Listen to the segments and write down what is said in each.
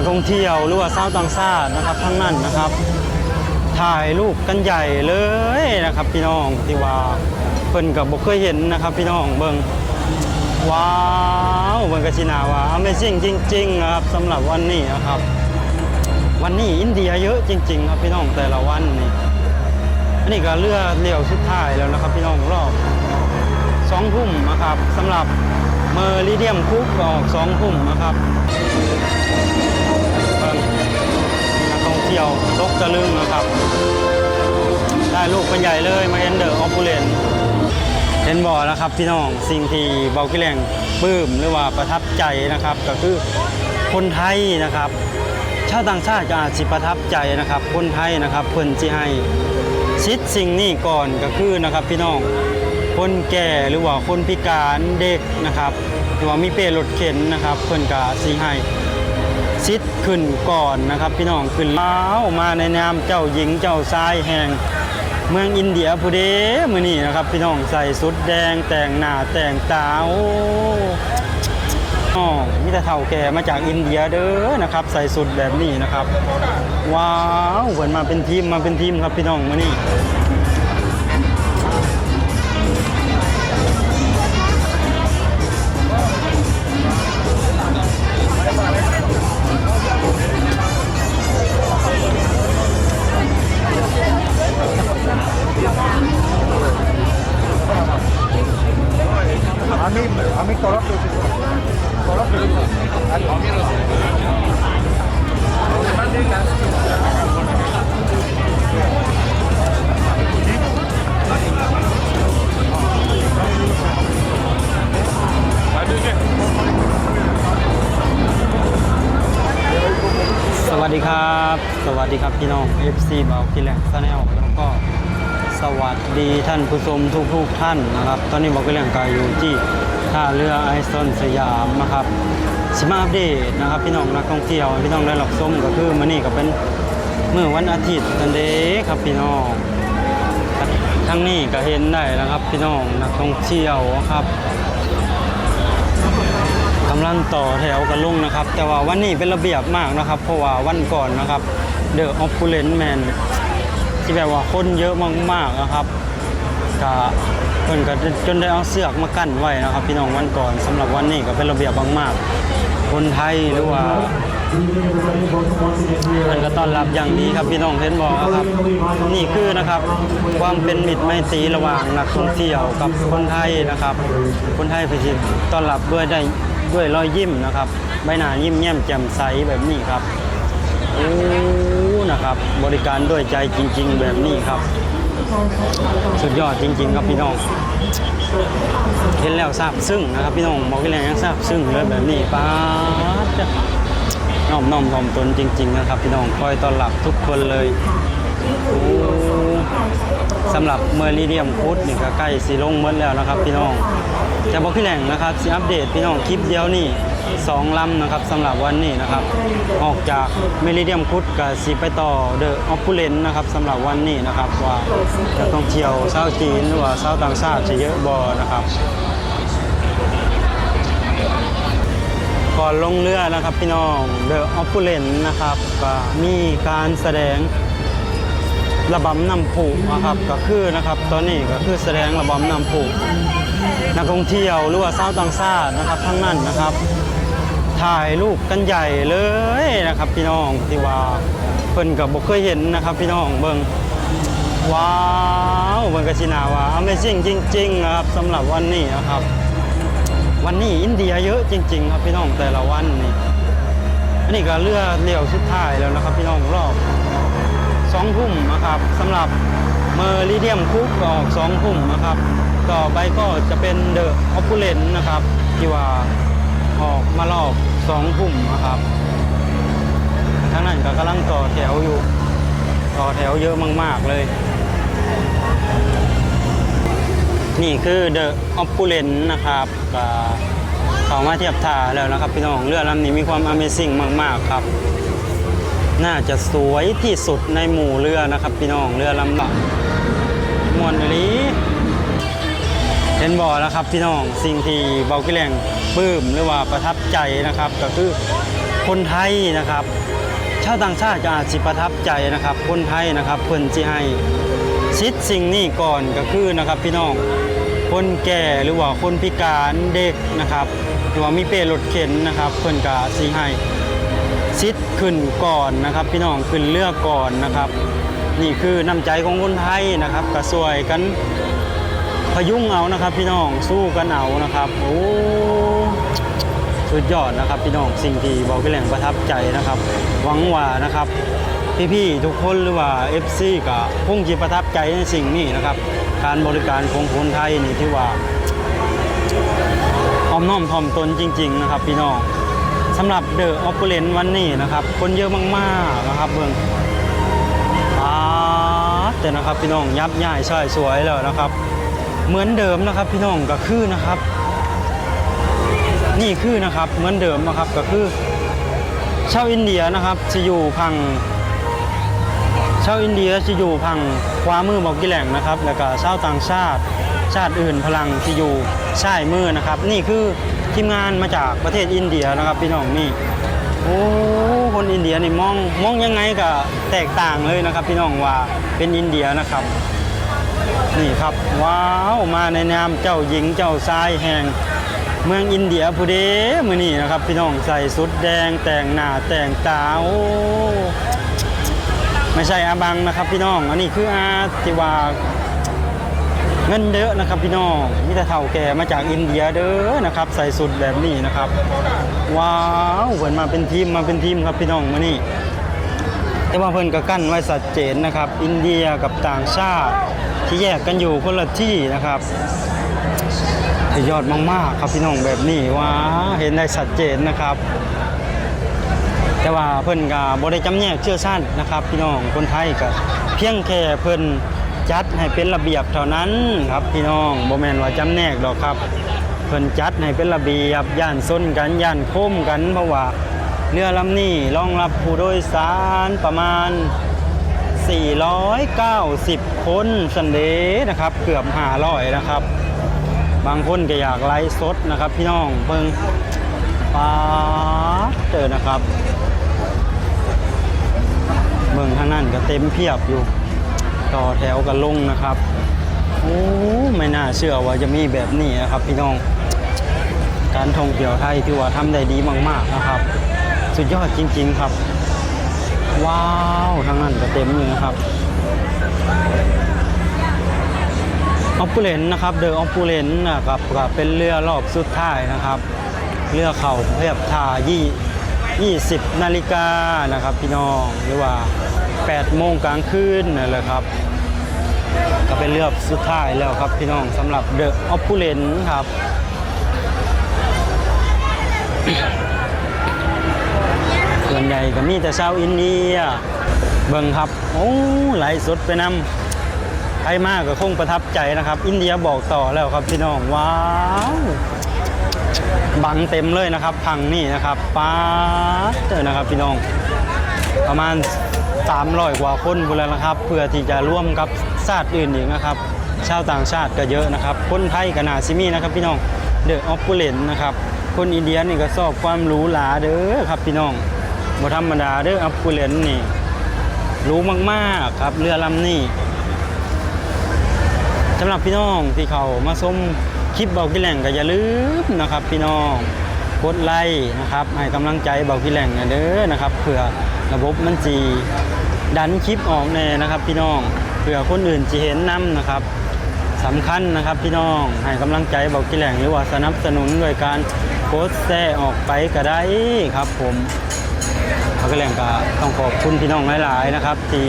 นักท่องเที่ยวหรือว่าชาวต่างชาตินะครับทั้งนั้นนะครับ ถ่ายรูปกันใหญ่เลยนะครับ พี่น้องที่ว่าเพิ่นกับบ่เคยเห็นนะครับ พี่น้องเบิงว้าวเบิงกะชินาว่า Amazing จริงๆนะครับสำหรับวันนี้นะครับ วันนี้อินเดียเยอะจริง ๆ ครับพี่น้องแต่ละวันนี่อันนี้ก็เรือเลี้ยวสุดท้ายแล้วนะครับ พี่น้องรอบสองทุ่มนะครับสำหรับเมอริเดียมคุกออกสองทุ่มนะครับ เที่ยวตกตะลึงนะครับ ได้ลูกเป็นใหญ่เลยมาเห็นเดอร์ออฟฟูเลนเห็นบ่อแล้วครับพี่น้องสิ่งที่เบากิแรงปลื้มหรือว่าประทับใจนะครับ ก็คือคนไทยนะครับ ชาวต่างชาติก็อาจสิประทับใจนะครับ คนไทยนะครับเพิ่นสิให้ชิดสิ่งนี้ก่อนก็คือนะครับพี่น้องคนแก่หรือว่าคนพิการเด็กนะครับหรือว่ามีเป้รถเข็นนะครับเพิ่นก็สิให้ ซิดขึ้นก่อนนะครับพี่น้องขึ้นเล้ามาในนามเจ้าหญิงเจ้าชายแห่งเมืองอินเดียผู้เดมือนี่นะครับ พี่น้องใส่สุดแดงแต่งหน้าแต่งตาโอ้อ๋อมีแต่เท่าแก่มาจากอินเดียเด้อนะครับ ใส่สุดแบบนี้นะครับ ว้าวเหมือนมาเป็นทีมมาเป็นทีมครับพี่น้องมือนี่ สวัสดีครับ สวัสดีครับพี่น้อง FC เบากิแลกซาแนลแล้วก็สวัสดีท่านผู้ชมทุกๆท่านนะครับ ตอนนี้บอกกิแลกกายอยู่ที่ท่าเรือไอซอนสยามนะครับสิมาอัปเดตนะครับพี่น้องนักท่องเที่ยวพี่น้องได้รับชมก็คือมื้อนี้ก็เป็นเมื้อวันอาทิตย์นั่นเด้ครับพี่น้องทั้งนี้ก็เห็นได้นะครับ พี่น้องนักท่องเที่ยวครับำลังต่อแถวกันลุงนะครับ แต่ว่าวันนี้เป็นระเบียบมากนะครับ เพราะว่าวันก่อนนะครับเดอะออฟฟูเลนแมนที่แบบว่าคนเยอะมากๆนะครับก็เพิ่นก็จนได้เอาเสือกมากั้นไว้นะครับ พี่น้องวันก่อนสำหรับวันนี้ก็เป็นระเบียบมากๆ คนไทยหรือว่าเพิ่นก็ต้อนรับอย่างดีครับพี่น้องเห็นบอกครับ นี่คือนะครับ ความเป็นมิตรไมตรีระหว่างนักท่องเที่ยวกับคนไทยนะครับ คนไทยไปสิต้อนรับด้วยได้ ด้วยรอยยิ้มนะครับ ใบหน้ายิ้มแย้มแจ่มใสแบบนี้ครับโอ้นะครับ บริการด้วยใจจริง ๆ แบบนี้ครับ สุดยอดจริง ๆ ครับพี่น้องเห็นแล้วทราบซึ้งนะครับพี่น้องบอกกันแล้วยังทราบซึ้งเลยแบบนี้ป้าดจ้ะน้อมน้อมถ่อมตนจริง ๆ นะครับ พี่น้องคอยต้อนรับทุกคนเลยโอ้ สำหรับเมอริเดียมพุทธนี่ก็ใกล้สีลงหมดแล้วนะครับ พี่น้องจะบอกพี่แหล่งนะครับสิอัปเดตพี่น้องคลิปเดียวนี่สองลำนะครับสำหรับวันนี้นะครับ ออกจากเมริเดียมพุทธกับสีไปต่อเดอะออฟฟูเลนนะครับสำหรับวันนี้นะครับว่าจะต้องเที่ยวเศร้าจีนหรือว่าเศร้าต่างชาติจะเยอะบอนะครับก่อนลงเรือนะครับพี่น้องเดอะออฟฟูเลนนะครับก็มีการแสดง ระบำน้ำผูนะครับก็คือนะครับตอนนี้ก็คือแสดงระบำน้ำผูนักท่องเที่ยวหรือว่าชาวต่างชาตินะครับทั้งนั้นนะครับ ถ่ายรูปกันใหญ่เลยนะครับ พี่น้องที่ว่าเพิ่นกับบ่เคยเห็นนะครับ พี่น้องเบิงว้าวเบิงกะชินาว่า Amazing จริงๆนะครับสำหรับวันนี้นะครับ วันนี้อินเดียเยอะจริง ๆ ครับพี่น้องแต่ละวันนี่อันนี้ก็เรือเลี้ยวสุดท้ายแล้วนะครับ พี่น้องรอบ สองทุ่มนะครับสำหรับเมอริเดียมคุกออกสองทุ่มนะครับ ต่อไปก็จะเป็นเดอะออฟฟูเลนนะครับ ที่ว่าออกมารอบสองทุ่มนะครับทางนั้นก็กำลังต่อแถวอยู่ ต่อแถวเยอะมาก ๆ เลย นี่คือเดอะออฟฟูเลนนะครับก็เข้ามาเทียบท่าแล้วนะครับ พี่น้องเรือลำนี้มีความ Amazing มาก ๆ ครับ น่าจะสวยที่สุดในหมู่เรือนะครับ พี่น้องเรือลำละมวนลีเห็นบ่อแล้วครับพี่น้องสิ่งที่เบากิแรงปื้มหรือว่าประทับใจนะครับ ก็คือคนไทยนะครับ ชาวต่างชาติอาจสิประทับใจนะครับ คนไทยนะครับเพิ่นสิให้ชิดสิ่งนี้ก่อนก็คือนะครับ พี่น้องคนแก่หรือว่าคนพิการเด็กนะครับหรือว่ามีเป้รถเข็นนะครับ เพิ่นก็สิให้ ชิดขึ้นก่อนนะครับ พี่น้องขึ้นเรือก่อนนะครับ นี่คือน้ำใจของคนไทยนะครับก็สวยกันพยุงเอานะครับ พี่น้องสู้กันเอานะครับโอ้สุดยอดนะครับ พี่น้องสิ่งที่บอกพี่แหล่งประทับใจนะครับ หวังว่านะครับพี่ๆทุกคนหรือว่า FC ก็คงจะประทับใจในสิ่งนี้นะครับ การบริการของคนไทยนี่ที่ว่าอ้อมน้อมถ่อมตนจริง ๆ นะครับ พี่น้อง สำหรับเดอะออปเปเรนวันนี้นะครับ คนเยอะมากๆนะครับเบิ่งอ่าแต่นะครับพี่น้องยับย่ายช่อยสวยแล้วนะครับ เหมือนเดิมนะครับพี่น้องก็คือนะครับ นี่คือนะครับเหมือนเดิมนะครับก็คือชาวอินเดียนะครับจะอยู่พังชาวอินเดียจะอยู่พังขวามือบอกกิแหล่งนะครับ แล้วก็ชาวต่างชาติชาติอื่นพลังที่อยู่ซ้ายมือนะครับ นี่คือ ทีมงานมาจากประเทศอินเดียนะครับพี่น้องนี่โอ้คนอินเดียนี่มองมองยังไงก็แตกต่างเลยนะครับ พี่น้องว่าเป็นอินเดียนะครับ นี่ครับว้าวมาในนามเจ้าหญิงเจ้าชายแห่งเมืองอินเดียผู้เดมือนี่นะครับ พี่น้องใส่สุดแดงแต่งหน้าแต่งตาโอ้ไม่ใช่อาบังนะครับ พี่น้องอันนี้คืออาที่ว่า เงินเยอะนะครับพี่น้องมีแต่เฒ่าแก่มาจากอินเดียเด้อนะครับ ใส่สุดแบบนี้นะครับ ว้าวเพิ่นมาเป็นทีมมาเป็นทีมครับพี่น้องมานี่แต่ว่าเพิ่นก็กั้นไว้ชัดเจนนะครับ อินเดียกับต่างชาติที่แยกกันอยู่คนละที่นะครับยอดมากๆครับพี่น้องแบบนี้ว้าเห็นได้ชัดเจนนะครับ แต่ว่าเพิ่นก็บ่ได้จำแนกเชื้อชาตินะครับ พี่น้องคนไทยก็เพียงแค่เพิ่น จัดให้เป็นระเบียบเท่านั้นครับพี่น้องบ่แมนว่าจำแนกดอกครับเพิ่นจัดให้เป็นระเบียบย่านส้นกันย่านโค้มกันเพราะว่าเรือลำนี้รองรับผู้โดยสารประมาณ 490 คนสันเดย์นะครับเกือบ500นะครับ บางคนก็อยากไลฟ์สดนะครับพี่น้องเบิ่งป้าเจอนะครับเบิ่งทางนั้นก็เต็มเพียบอยู่ ต่อแถวกันลงนะครับ โอ้ไม่น่าเชื่อว่าจะมีแบบนี้นะครับพี่น้อง การท่องเที่ยวไทยที่ว่าทำได้ดีมากๆนะครับ สุดยอดจริง ๆครับ ว้าวทางนั้นก็เต็มเลยนะครับออปปูเลนนะครับเดอะออปปูเลนนะครับเป็นเรือรอบสุดท้ายนะครับ เรือเข่าเพียบท่ายี่ ยี่สิบนาฬิกานะครับพี่น้องหรือว่า 8 โมงกลางคืนนั่นแหละครับ ก็เป็นเรือสุดท้ายแล้วครับพี่น้องสำหรับเดอะออปปูเลนครับส่วนใหญ่ก็มีแต่ชาวอินเดียเบิ่งครับ โอ้ไหลฟ์สดไปนำใครมากก็คงประทับใจนะครับ อินเดียบอกต่อแล้วครับพี่น้อง ว้าว บังเต็มเลยนะครับพังนี่นะครับป้าดเจอนะครับพี่น้อง ประมาณ300กว่าคนบุนแล้วนะครับ เพื่อที่จะร่วมกับชาติอื่นอีกนะครับ ชาวต่างชาติก็เยอะนะครับ คนไทยก็นาซิมีนะครับพี่น้องเดอะออฟปูเลนนะครับ คนอินเดียนี่ก็ชอบความหรูหราเด้อครับพี่น้องบ่ธรรมดาเด้อออฟปูเลนนี่หรู้มากๆครับเรือลำนี้สำหรับพี่น้องที่เขามาชม คลิปเบากิแหล่งก็อย่าลืมนะครับ พี่น้องกดไลค์นะครับให้กำลังใจเบากิแหล่งหน่อยเด้อนะครับเผื่อระบบมันจีดันคลิปออกแน่นะครับ พี่น้องเผื่อคนอื่นจะเห็นนํนะครับสำคัญนะครับพี่น้องให้กำลังใจเบากิแหล่งหรือว่าสนับสนุนด้วยการโพสแซ่ออกไปก็ได้ครับ ผมเบากิแหล่งก็ต้องขอบคุณพี่น้องหลายๆนะครับ ที่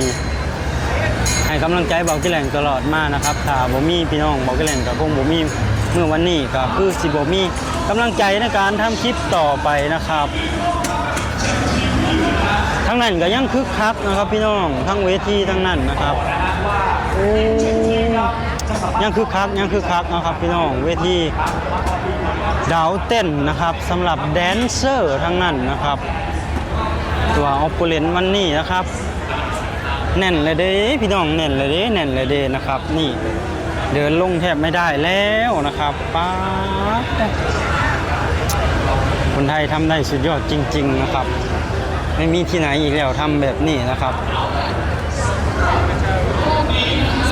ให้กำลังใจเบอกกิแหล่งตลอดมานะครับถ้าบ่มีพี่น้องเบอกกิแหล่งกับพงบ่มี เมื่อวันนี้ก็คือสิบมีกำลังใจในการทำคลิปต่อไปนะครับทั้งนั้นก็ยังคึกคักนะครับพี่น้องทั้งเวทีทั้งนั้นนะครับยังคึกคักยังคึกคักนะครับพี่น้องเวทีดาวเต้นนะครับสำหรับแดนเซอร์ทั้งนั้นนะครับ ตัวออปปูเลนวันนี้นะครับ แน่นเลยเด้พี่น้องแน่นเลยเด้แน่นเลยเด้นะครับนี่ เดินลงแทบไม่ได้แล้วนะครับป้าคนไทยทำได้สุดยอดจริง ๆ นะครับ ไม่มีที่ไหนอีกแล้วทำแบบนี้นะครับ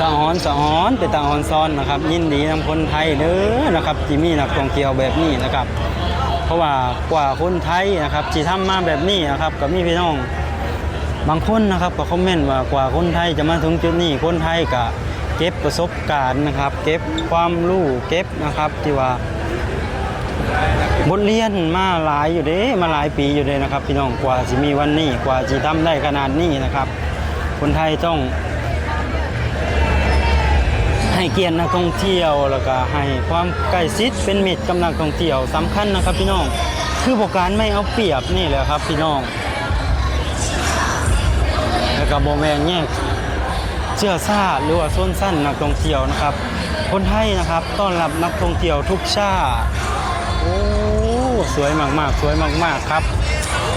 สะออนสะออนเป็นตาออนซ้อนนะครับ ยินดีนำคนไทยเด้อนะครับที่มีนักท่องเที่ยวแบบนี้นะครับ เพราะว่ากว่าคนไทยนะครับที่ทำมาแบบนี้นะครับกับมีพี่น้องบางคนนะครับก็คอมเมนต์ว่ากว่าคนไทยจะมาถึงจุดนี้คนไทยก็ เก็บประสบการณ์นะครับ เก็บความรู้เก็บนะครับที่ว่าบทเรียนมาหลายอยู่เด้มาหลายปีอยู่เด้นะครับ พี่น้องกว่าจะมีวันนี้กว่าจะทำได้ขนาดนี้นะครับ คนไทยต้อง ให้เกียรตินักท่องเที่ยวแล้วก็ให้ความใกล้ชิดเป็นมิตรกับนักท่องเที่ยวสำคัญนะครับ พี่น้องคือบอกการไม่เอาเปรียบนี่แหละครับ พี่น้องแล้วก็โบแมนแยก เชื่อชาติหรือว่าส้นสั้นนักท่องเที่ยวนะครับ คนไทยนะครับต้อนรับนักท่องเที่ยวทุกชาติโอ้สวยมากๆ สวยมากๆครับ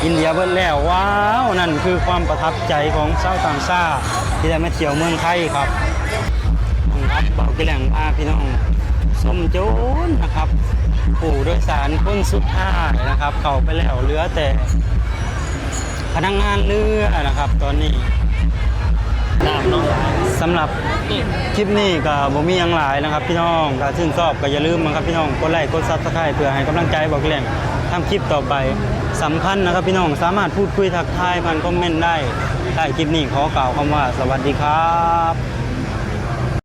อินเดียเบิดแล้วว้าวนั่นคือความประทับใจของชาวต่างชาติที่ได้มาเที่ยวเมืองไทยครับครับเบากิแหลงพาพี่น้องสมโจรนะครับ ผู้โดยสารคนสุดท้ายนะครับ เข้าไปแล้วเหลือแต่พนักงานเรือนะครับ ตอนนี้ สำหรับคลิปนี้ก็บ่มีอย่างหลายนะครับ พี่น้องก็ชื่นชอบก็อย่าลืมนะครับพี่น้องกดไลค์กดซับสไครต์เพื่อให้กำลังใจบอกแหล่งทำคลิปต่อไปสำคัญนะครับพี่น้องสามารถพูดคุยทักทายผ่านคอมเมนต์ได้ใต้คลิปนี้ขอกล่าวคำว่า สวัสดีครับ